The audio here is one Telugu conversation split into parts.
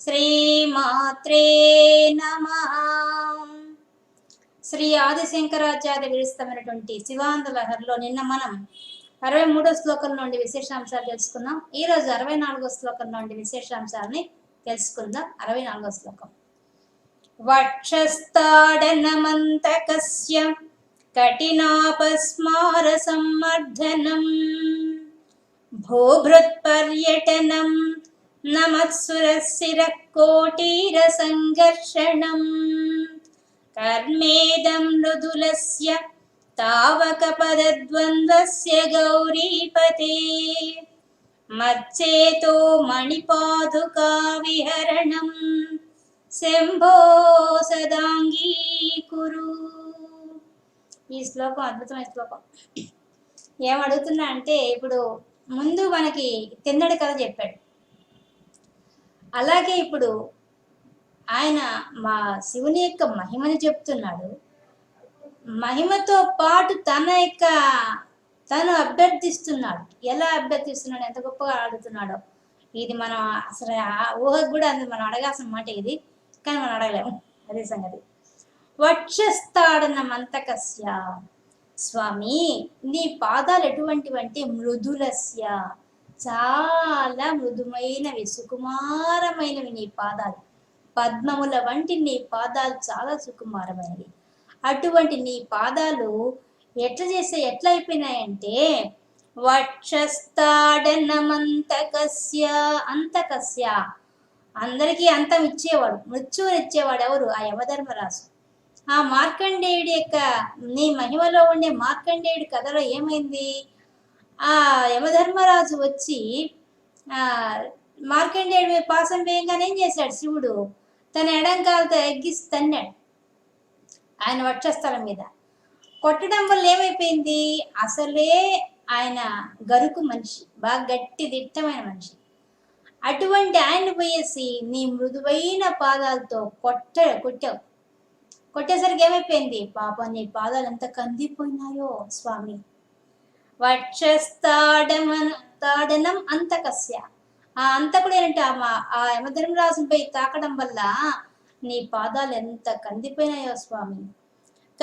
శ్రీమాత్రే నమ. శ్రీ ఆదిశంకరాచార్య విరస్తమైనటువంటి శివానంద లహర్లో నిన్న మనం అరవై మూడో శ్లోకం నుండి విశేషాంశాలు తెలుసుకున్నాం. ఈ రోజు అరవై నాలుగో శ్లోకం నుండి విశేషాంశాలని తెలుసుకుందాం. అరవై నాలుగో శ్లోకం. వక్షస్థాడనమంతకస్య కఠినాపస్మార సమ్మర్ధనం భూభృత్పర్యటనం నమత్సురశిర కోటీర సంఘర్షణం. కర్మేదం మృదులస్య తావక పదద్వంద్వస్య గౌరీపతే. మచ్చేతో మణిపాదుకా విహరణం శంభో సదాంగీకురు. ఈ శ్లోకం అద్భుతమైన శ్లోకం. ఏమడుగుతున్నా అంటే ఇప్పుడు ముందు మనకి తిన్నడి కథ చెప్పాడు. అలాగే ఇప్పుడు ఆయన మా శివుని యొక్క మహిమని చెప్తున్నాడు. మహిమతో పాటు తన యొక్క తను అభ్యర్థిస్తున్నాడు. ఎలా అభ్యర్థిస్తున్నాడు? ఎంత గొప్పగా అడుగుతున్నాడో ఇది మనం అసలు ఊహకు కూడా అది మనం అడగాల్సిన మాట ఇది. కానీ మనం అడగలేము. అదే సంగతి. వక్షస్థాడన మంతకస్య స్వామి నీ పాదాలు ఎటువంటివంటే మృదులస్య. చాలా మృదుమైనవి సుకుమారమైనవి నీ పాదాలు. పద్మముల వంటి నీ పాదాలు చాలా సుకుమారమైనవి. అటువంటి నీ పాదాలు ఎట్లా చేస్తే ఎట్లా అయిపోయినాయంటే వక్షస్థాడనమంతకస్య అంతకస్య. అందరికీ అంతం ఇచ్చేవాడు మృత్యువుని ఇచ్చేవాడు ఎవరు? ఆ యమధర్మరాజు. ఆ మార్కండేయుడి యొక్క నీ మహిమలో ఉండే మార్కండేయుడి కథలో ఏమైంది? ఆ యమధర్మరాజు వచ్చి ఆ మార్కండేయుడి మీద పాసం వేయంగానే ఏం చేశాడు శివుడు? తన ఎడంకాలతో ఎగ్గిసి తన్నాడు ఆయన వక్షస్థలం మీద. కొట్టడం వల్ల ఏమైపోయింది? అసలే ఆయన గరుకు మనిషి బాగా గట్టి దిట్టమైన మనిషి. అటువంటి ఆయన పోయేసి నీ మృదువైన పాదాలతో కొట్ట కొట్టావు. కొట్టేసరికి ఏమైపోయింది? పాపం నీ పాదాలు ఎంత కందిపోయినాయో స్వామి. వక్షస్థాడమన తాడనం అంతకస్య. ఆ అంతకుడు ఏంటంటే ఆ ఆ యమధర్మరాజుపై తాకడం వల్ల నీ పాదాలు ఎంత కందిపోయినాయో స్వామి.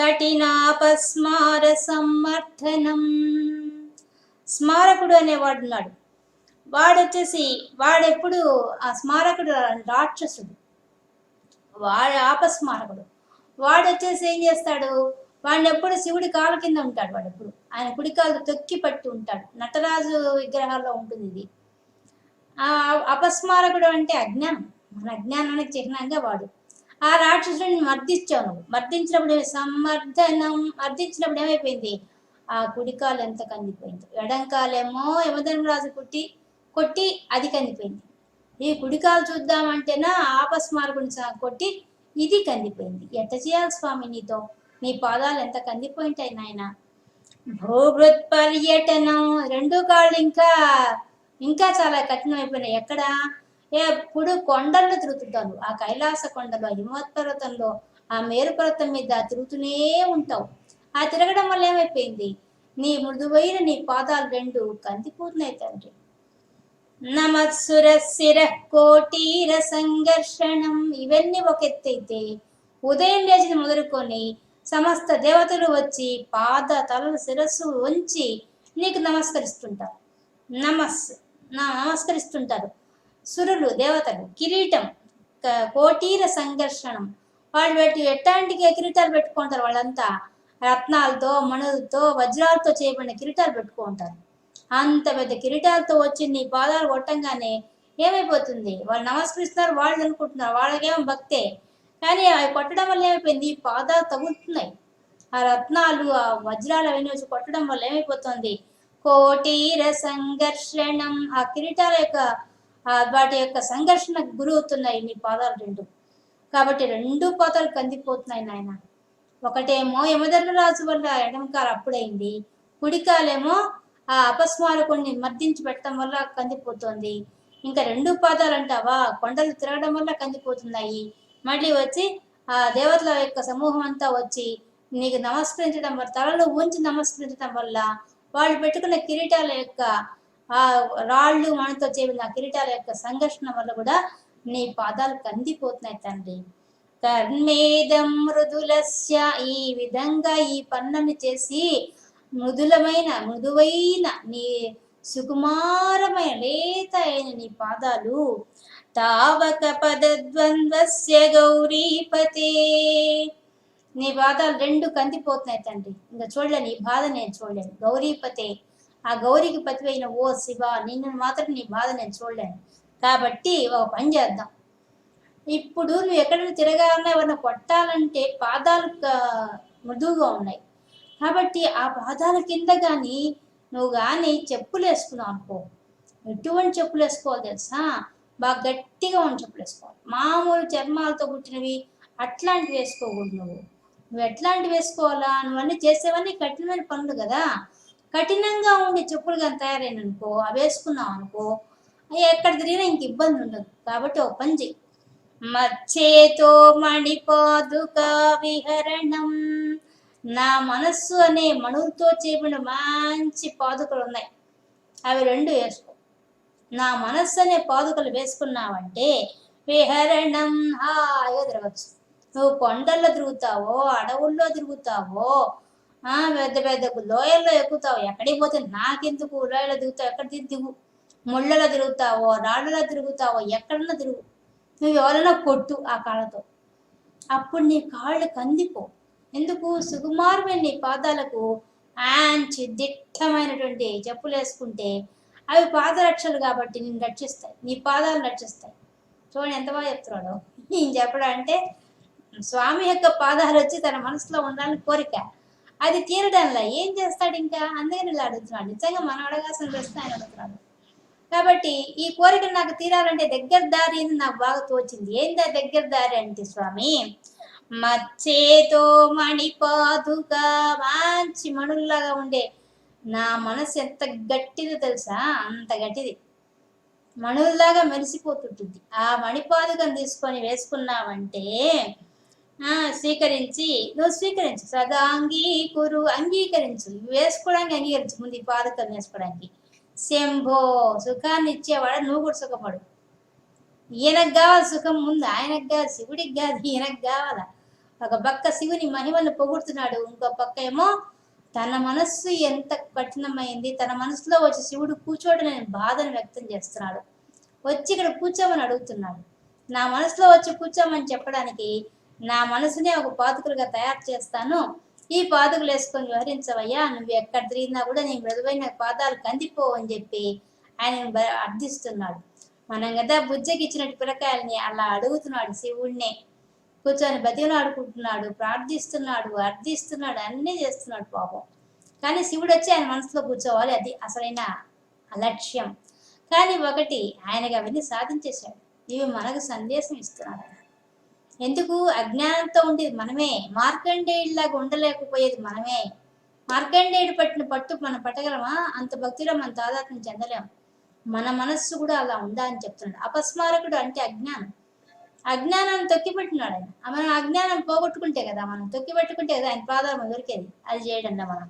కఠినాపస్మార సమర్థనం. స్మారకుడు అనేవాడు ఉన్నాడు వాడు వచ్చేసి వాడెప్పుడు ఆ స్మారకుడు రాక్షసుడు. వాడు ఆపస్మారకుడు. వాడు వచ్చేసి ఏం చేస్తాడు? వాడిని ఎప్పుడు శివుడి కాలు కింద ఉంటాడు వాడు ఎప్పుడు ఆయన కుడికాలు తొక్కి పట్టి ఉంటాడు. నటరాజు విగ్రహాల్లో ఉంటుంది ఇది. ఆ అపస్మారకుడు అంటే అజ్ఞానం. మన అజ్ఞానానికి చిహ్నంగా వాడు. ఆ రాక్షసుడిని మర్దించావు నువ్వు. మర్దించినప్పుడు సమర్థనం మర్దించినప్పుడు ఏమైపోయింది? ఆ కుడికాలు ఎంత కందిపోయింది. ఎడంకాలేమో యమధర్మరాజు కుట్టి కొట్టి అది కందిపోయింది. ఈ కుడికాలు చూద్దామంటేనా ఆపస్మారకుని సా- కొట్టి ఇది కందిపోయింది. ఎట్ట చేయాలి స్వామి నీతో? నీ పాదాలు ఎంత కందిపోయింటాయి నాయన? భూభృత్ పర్యటనం రెండు కాళ్ళు ఇంకా ఇంకా చాలా కఠినమైపోయినాయి. ఎక్కడ? ఎప్పుడు కొండల్లో తిరుగుతుంటాను ఆ కైలాస కొండలో హిమవత్ పర్వతంలో ఆ మేరు పర్వతం మీద తిరుగుతూనే ఉంటావు. ఆ తిరగడం వల్ల ఏమైపోయింది? నీ మృదువైన నీ పాదాలు రెండు కందిపోతున్నాయి తండ్రి. నమస్సురశిర కోటీర సంఘర్షణం. ఇవన్నీ ఒక ఎత్తైతే ఉదయం లేచిన మొదలుకొని సమస్త దేవతలు వచ్చి పాద తలలు శిరస్సు ఉంచి నీకు నమస్కరిస్తుంటారు. నమస్ నా నమస్కరిస్తుంటారు. సురులు దేవతలు కిరీటం కోటీర సంఘర్షణం. వాళ్ళు పెట్టి ఎట్లాంటి కిరీటాలు పెట్టుకుంటారు? వాళ్ళంతా రత్నాలతో మణులతో వజ్రాలతో చేయబడిన కిరీటాలు పెట్టుకుంటారు. అంత పెద్ద కిరీటాలతో వచ్చి నీ పాదాలు కొట్టంగానే ఏమైపోతుంది? వాళ్ళు నమస్కరిస్తున్నారు వాళ్ళు అనుకుంటున్నారు. వాళ్ళకేమో భక్తే. కానీ అవి కొట్టడం వల్ల ఏమైపోయింది? పాదాలు తగులుతున్నాయి. ఆ రత్నాలు ఆ వజ్రాలు అవన్నీ వచ్చి కొట్టడం వల్ల ఏమైపోతుంది? కోటీర సంఘర్షణం ఆ కిరీటాల యొక్క వాటి యొక్క సంఘర్షణకు గురవుతున్నాయి నీ పాదాలు రెండు. కాబట్టి రెండు పాదాలు కందిపోతున్నాయి నాయన. ఒకటేమో యమధర్మరాజు వల్ల ఎడంకాలు అప్పుడైంది. కుడికాలేమో ఆ అపస్మారకుడిని మర్దించి పెట్టడం వల్ల కందిపోతుంది. ఇంకా రెండు పాదాలు అంటావా? కొండలు తిరగడం వల్ల కందిపోతున్నాయి. మళ్ళీ వచ్చి ఆ దేవతల యొక్క సమూహం అంతా వచ్చి నీకు నమస్కరించడం వల్ల తలలో ఉంచి నమస్కరించడం వల్ల వాళ్ళు పెట్టుకున్న కిరీటాల యొక్క ఆ రాళ్ళు మనతో చేసిన కిరీటాల యొక్క సంఘర్షణ వల్ల కూడా నీ పాదాలు కందిపోతున్నాయి తండ్రి. కర్మేదం మృదులస్య ఈ విధంగా ఈ పన్నను చేసి మృదులమైన మృదువైన నీ సుకుమారమైన లేత అయిన నీ పాదాలు తావక పదద్వంద్వస్య గౌరీపతే. నీ పాదాలు రెండు కందిపోతున్నాయి తండ్రి. ఇంకా చూడలేను ఈ బాధ నేను చూడలేను. గౌరీపతే ఆ గౌరికి పతివైన ఓ శివ నిన్ను మాత్రం నీ బాధ నేను చూడలేను. కాబట్టి ఒక పని చేద్దాం. ఇప్పుడు నువ్వు ఎక్కడ తిరగాలన్నా ఎవరిని కొట్టాలంటే పాదాలు మృదువుగా ఉన్నాయి. కాబట్టి ఆ పాదాల కింద కానీ నువ్వు కానీ చెప్పులు వేసుకున్నావు అనుకో. ఎటువంటి చెప్పులు వేసుకోవాలి తెలుసా? బాగా గట్టిగా ఉన్న చెప్పులు వేసుకోవాలి మామూలు చర్మాలతో కుట్టినవి అట్లాంటివి వేసుకోకూడదు నువ్వు. నువ్వు ఎట్లాంటివి వేసుకోవాలా? నువ్వన్నీ చేసేవన్నీ కఠినమైన పనులు కదా. కఠినంగా ఉండే చెప్పులు కానీ తయారైన అనుకో అవి వేసుకున్నావు అనుకో అవి ఎక్కడ తిరిగినా ఇంక ఇబ్బంది ఉండదు. కాబట్టి ఓ పని చెయ్యి. మచ్చేతో మణిపాదుక విహరణం నా మనస్సు అనే మణులతో చేపిన మంచి పాదుకలు ఉన్నాయి. అవి రెండు వేసుకో. నా మనస్సు అనే పాదుకలు వేసుకున్నావంటే విహరణం. హాయిగా తిరగచ్చు నువ్వు కొండల్లో తిరుగుతావో అడవుల్లో తిరుగుతావో ఆ పెద్ద పెద్ద లోయల్లో ఎక్కుతావు. ఎక్కడికి పోతే నాకెందుకు? లోయలో దిగుతావు ఎక్కడ దిగు. ముళ్ళలో తిరుగుతావో రాళ్ళలో తిరుగుతావో ఎక్కడన్నా తిరుగు. నువ్వు ఎవరైనా కొట్టు ఆ కాళ్ళతో. అప్పుడు నీ కాళ్ళు కందిపో. ఎందుకు? సుకుమారమైన నీ పాదాలకు ఆంచి దిట్టమైనటువంటి చెప్పులు వేసుకుంటే అవి పాదరక్షలు కాబట్టి నేను రక్షిస్తాయి. నీ పాదాలు రక్షిస్తాయి. చూడండి ఎంత బాగా చెప్తున్నాడు. నేను చెప్పడం అంటే స్వామి యొక్క పాదాలు వచ్చి తన మనసులో ఉండాలని కోరిక. అది తీరడంలా. ఏం చేస్తాడు ఇంకా? అందుకని ఇలా అడుగుతున్నాడు. నిజంగా మనం అడగాల్సిన ప్రశ్న ఆయన అడుగుతున్నాడు. కాబట్టి ఈ కోరిక నాకు తీరాలంటే దగ్గర దారి అని నాకు బాగా తోచింది. ఏందా దగ్గర దారి అంటే స్వామి? మచ్చేతో మణిపాదుగా మంచి మణుల్లాగా ఉండే నా మనసు ఎంత గట్టిదో తెలుసా? అంత గట్టిది. మణుల్లాగా మెరిసిపోతుంటుంది. ఆ మణిపాదుకను తీసుకొని వేసుకున్నావంటే ఆ స్వీకరించి నువ్వు స్వీకరించు. సదా అంగీకురు అంగీకరించు. వేసుకోవడానికి అంగీకరించు. ముందు ఈ పాదుకం వేసుకోవడానికి. శంభో సుఖాన్ని ఇచ్చేవాడు నువ్వు కూడా సుఖపడు. ఈయనకు కావాలి సుఖం ముందు ఆయనకు కాదు శివుడికి కాదు ఈయనకు కావాలా? ఒక పక్క శివుని మహిమను పొగుడుతున్నాడు ఇంకో పక్క ఏమో తన మనస్సు ఎంత కఠినమైంది తన మనసులో వచ్చి శివుడు కూర్చోడని బాధను వ్యక్తం చేస్తున్నాడు. వచ్చి ఇక్కడ కూర్చోమని అడుగుతున్నాడు. నా మనసులో వచ్చి కూర్చోమని చెప్పడానికి నా మనసునే ఒక పాదుకులుగా తయారు చేస్తాను. ఈ పాదుకులు వేసుకొని వ్యవహరించవయ్యా నువ్వు ఎక్కడ తిరిగినా కూడా నీ మృదువైన పాదాలు కందిపోవు అని చెప్పి ఆయన అర్థిస్తున్నాడు. మనం కదా బుజ్జకి ఇచ్చినట్టు పిల్లకాయల్ని అలా అడుగుతున్నాడు శివుణ్ణే. కూర్చొని బతిలో ఆడుకుంటున్నాడు ప్రార్థిస్తున్నాడు అర్థిస్తున్నాడు అన్నీ చేస్తున్నాడు పాపం. కానీ శివుడు వచ్చి ఆయన మనసులో కూర్చోవాలి. అది అసలైన అలక్ష్యం. కానీ ఒకటి ఆయనకి అవన్నీ సాధించేశాడు. ఇవి మనకు సందేశం ఇస్తున్నాడు ఎందుకు? అజ్ఞానంతో ఉండేది మనమే. మార్కండేయుడిలాగా ఉండలేకపోయేది మనమే. మార్కండేయుడు పట్టిన పట్టు మనం పట్టగలమా? అంత భక్తిలో మన తాదాత్మ్యం చెందలేము మన మనస్సు కూడా అలా ఉందా అని చెప్తున్నాడు. అపస్మారకుడు అంటే అజ్ఞానం. అజ్ఞానాన్ని తొక్కిపెట్టినాడు ఆయన. మనం అజ్ఞానం పోగొట్టుకుంటే కదా మనం తొక్కిపెట్టుకుంటే కదా ఆయన పాదాలు దొరికేది. అది చేయడంలో మనం.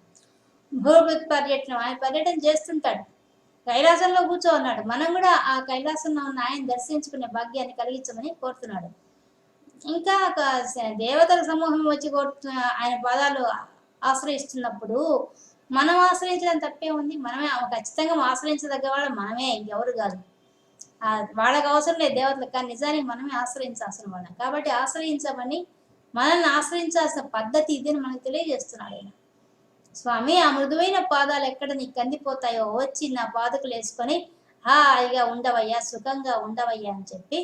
భూభృత్ పర్యటన ఆయన పర్యటన చేస్తుంటాడు. కైలాసంలో కూర్చో ఉన్నాడు మనం కూడా ఆ కైలాసంలో ఉన్న ఆయన దర్శించుకునే భాగ్యాన్ని కలిగించమని కోరుతున్నాడు. ఇంకా ఒక దేవతల సమూహం వచ్చి కోరుతు ఆయన పాదాలు ఆశ్రయిస్తున్నప్పుడు మనం ఆశ్రయించడం తప్పే ఉంది. మనమే ఖచ్చితంగా ఆశ్రయించదగ్గ వాళ్ళు మనమే ఇంకెవరు కాదు. వాళ్ళకి అవసరం లేదు. దేవతలకు కానీ నిజానికి మనమే ఆశ్రయించాల్సిన వాళ్ళం. కాబట్టి ఆశ్రయించమని మనల్ని ఆశ్రయించాల్సిన పద్ధతి ఇదని మనకు తెలియజేస్తున్నాడు ఆయన. స్వామి ఆ మృదువైన పాదాలు ఎక్కడ నీకు కందిపోతాయో వచ్చి నా పాదకులు వేసుకొని హాయిగా ఉండవయ్యా సుఖంగా ఉండవయ్యా అని చెప్పి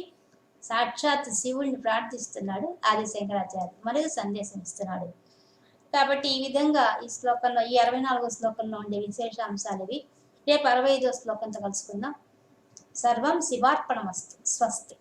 సాక్షాత్ శివుడిని ప్రార్థిస్తున్నాడు ఆది శంకరాచార్య మరియు సందేశం ఇస్తున్నాడు. కాబట్టి ఈ విధంగా ఈ శ్లోకంలో ఈ అరవై నాలుగో శ్లోకంలో ఉండే విశేషాంశాలు ఇవి. రేపు అరవై ఐదో శ్లోకంతో కలుసుకుందాం. சர்வம் சிவார்ப்பணமஸ்து ஸ்வஸ்தி.